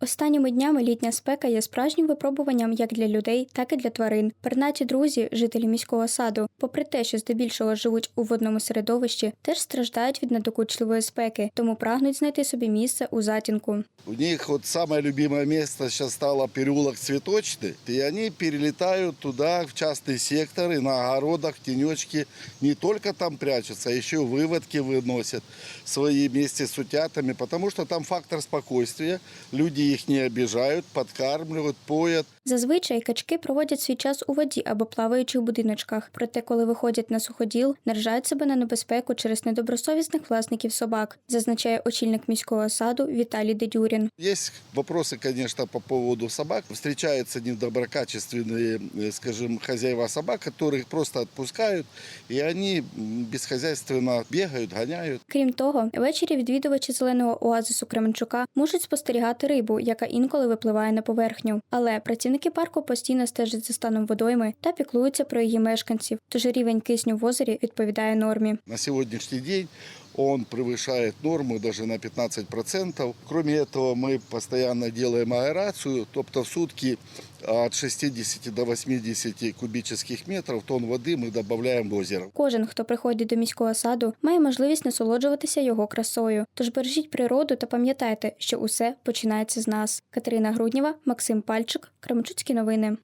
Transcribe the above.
Останніми днями літня спека є справжнім випробуванням як для людей, так і для тварин. Пернаті друзі, жителі міського саду, попри те, що здебільшого живуть у водному середовищі, теж страждають від надокучливої спеки, тому прагнуть знайти собі місце у затінку. У них вот самое любимое место сейчас стало переулок Цветочный. И они перелетают туда, в частные секторы, на огородах, в тенечки. Не только там прячутся, а еще выводки выносят свои вместе с утятами, потому что там фактор спокойствия. Люди их не обижают, подкармливают, поят. Зазвичай качки проводять свій час у воді або плаваючи в будиночках. Проте, коли виходять на суходіл, наражають себе на небезпеку через недобросовісних власників собак, зазначає очільник міського саду Віталій Дедюрін. Есть вопросы, конечно, по поводу собак. Встречаются недоброкачественные, э, скажем, хозяева собак, которых просто отпускают, и они м, бесхозяйственно бегают, гоняют. Крім того, ввечері відвідувачі зеленого оазису Кременчука можуть спостерігати рибу, яка інколи випливає на поверхню. Але працівники парку постійно стежать за станом водойми та піклуються про її мешканців, тож рівень кисню в озері відповідає нормі. На сьогоднішній день он превышает норму даже на 15%. Кроме этого, мы постоянно делаем аэрацию, тобто в сутки от 60 до 80 кубических метров тонн воды мы добавляем в озеро. Кожен, хто приходить до міського саду, має можливість насолоджуватися його красою. Тож бережіть природу та пам'ятайте, що усе починається з нас. Катерина Груднєва, Максим Пальчик, Кременчуцькі новини.